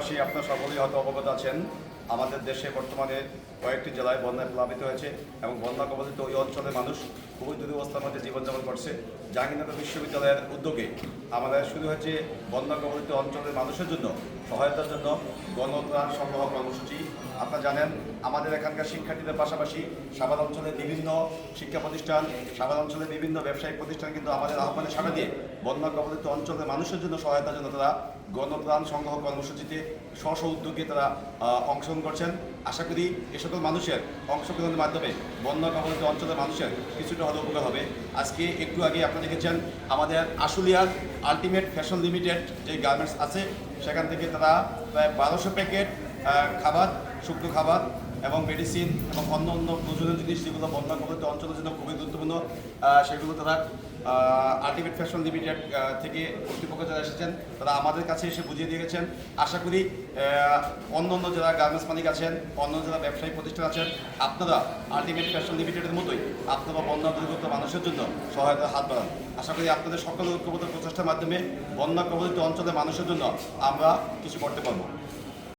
এলাকাবাসী আপনার সকলেই হয়তো অবগত আছেন আমাদের দেশে বর্তমানে কয়েকটি জেলায় বন্যায় প্লাবিত হয়েছে এবং বন্যা কবলিত ওই অঞ্চলের মানুষ খুবই দুরবস্থার মধ্যে জীবনযাপন করছে। জাহাঙ্গীরনগর বিশ্ববিদ্যালয়ের উদ্যোগে আমাদের শুরু হয়েছে বন্যা কবলিত অঞ্চলের মানুষের জন্য সহায়তার জন্য গণত্রাণ সংগ্রহ কর্মসূচি। আপনারা জানেন আমাদের এখানকার শিক্ষার্থীদের পাশাপাশি সাভার অঞ্চলের বিভিন্ন শিক্ষা প্রতিষ্ঠান সাভার অঞ্চলের বিভিন্ন ব্যবসায়িক প্রতিষ্ঠান কিন্তু আমাদের আহ্বানে সাড়া দিয়ে বন্যা কবলিত অঞ্চলের মানুষের জন্য সহায়তার জন্য তারা গণত্রাণ সংগ্রহ কর্মসূচিতে স্ব উদ্যোগে তারা আহ, অংশগ্রহণ করছেন। আশা করি এ সকল মানুষের অংশগ্রহণের মাধ্যমে বন্যা কবলিত অঞ্চলের মানুষের কিছুটা হলে উপকার হবে। আজকে একটু আগে আপনারা দেখেছেন, আমাদের আশুলিয়ার আলটিমেট ফ্যাশন লিমিটেড যে গার্মেন্টস আছে, সেখান থেকে তারা প্রায় বারোশো প্যাকেট খাবার শুকনো খাবার এবং মেডিসিন এবং অন্য অন্য প্রয়োজনীয় জিনিস যেগুলো বন্যা কবলিত অঞ্চলের জন্য খুবই গুরুত্বপূর্ণ সেগুলো তারা আলটিমেট ফ্যাশন লিমিটেড থেকে কর্তৃপক্ষ যারা এসেছেন, তারা আমাদের কাছে এসে বুঝিয়ে দিয়ে গেছেন। আশা করি অন্য অন্য যারা গার্মেন্টস মালিক আছেন অন্য যারা ব্যবসায়ী প্রতিষ্ঠান আছেন, আপনারা আলটিমেট ফ্যাশন লিমিটেডের মতোই আপনারা বন্যা দুর্গত মানুষের জন্য সহায়তার হাত বাড়ান। আশা করি আপনাদের সকল ঐক্যবদ্ধ প্রচেষ্টার মাধ্যমে বন্যা কবলিত অঞ্চলের মানুষের জন্য আমরা কিছু করতে পারব।